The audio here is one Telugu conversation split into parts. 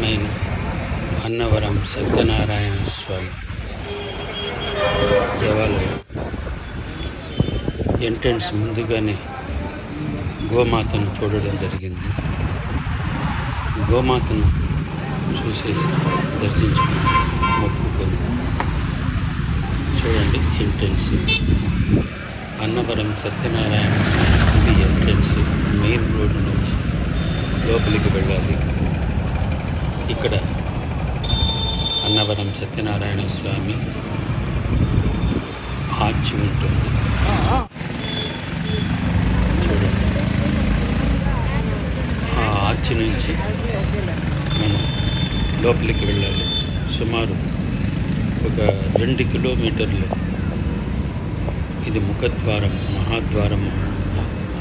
ప్రసిద్ధమైన అన్నవరం సత్యనారాయణ స్వామి దేవాలయం. ఎంట్రన్స్ ముందుగానే గోమాతను చూడడం జరిగింది. గోమాతను చూసేసి దర్శించుకొని మొక్కుకొని చూడండి entrance. Annavaram Satyanarayana Swamy entrance main road నుంచి లోపలికి వెళ్ళాలి ఇక్కడ అన్నవరం సత్యనారాయణ స్వామి ఆర్చి ఉంటుంది. చూడండి ఆ ఆర్చి నుంచి మనం లోపలికి వెళ్ళాలి. సుమారు ఒక రెండు కిలోమీటర్లు. ఇది ముఖద్వారం మహాద్వారము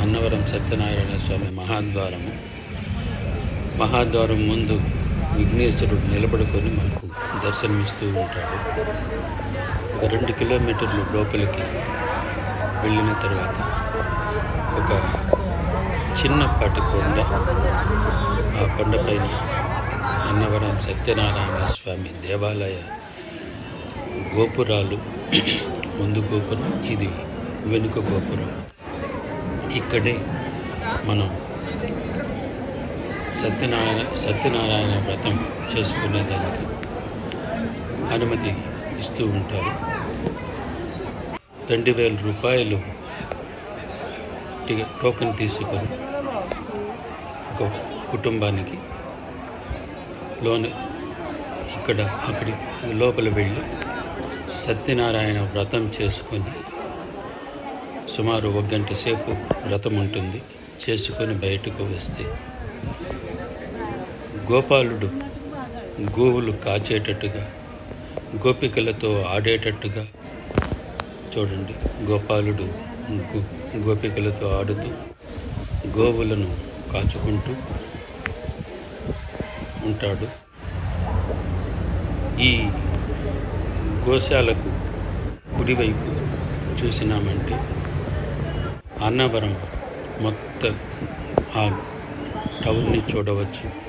అన్నవరం సత్యనారాయణ స్వామి మహాద్వారము. మహాద్వారం ముందు విఘ్నేశ్వరుడు నిలబడుకొని మనకు దర్శనమిస్తూ ఉంటాడు. ఒక రెండు కిలోమీటర్లు లోపలికి వెళ్ళిన తర్వాత ఒక చిన్నపాటి కొండ ఆ కొండపైన అన్నవరం సత్యనారాయణ స్వామి దేవాలయ గోపురాలు. ముందు గోపురం ఇది వెనుక గోపురం. ఇక్కడే మనం సత్యనారాయణ సత్యనారాయణ వ్రతం చేసుకునేదానికి అనుమతి ఇస్తూ ఉంటారు. రెండు వేల రూపాయలు టికెట్ టోకెన్ తీసుకొని ఒక కుటుంబానికి లోన్ ఇక్కడ అక్కడి లోపల వెళ్ళి సత్యనారాయణ వ్రతం చేసుకొని సుమారు ఒక గంట సేపు వ్రతం ఉంటుంది. చేసుకొని బయటకు వస్తే గోపాలుడు గోవులు కాచేటట్టుగా గోపికలతో ఆడేటట్టుగా చూడండి. గోపాలుడు గోపికలతో ఆడుతూ గోవులను కాచుకుంటూ ఉంటాడు. ఈ గోశాలకు కుడివైపు చూసినామంటే అన్నవరం మొత్తం ఆ టౌన్ని చూడవచ్చు.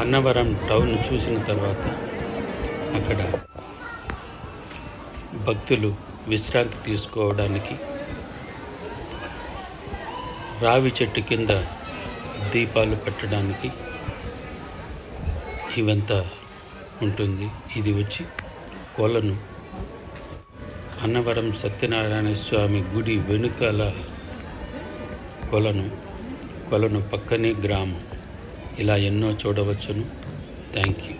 అన్నవరం టౌన్ చూసిన తర్వాత అక్కడ భక్తులు విశ్రాంతి తీసుకోవడానికి రావి చెట్టు కింద దీపాలు పెట్టడానికి ఇవంతా ఉంటుంది. ఇది వచ్చి కొలను. అన్నవరం సత్యనారాయణ స్వామి గుడి వెనుకల కొలను. కొలను పక్కనే గ్రామం. ఇలా ఎన్నో చూడవచ్చును. Thank you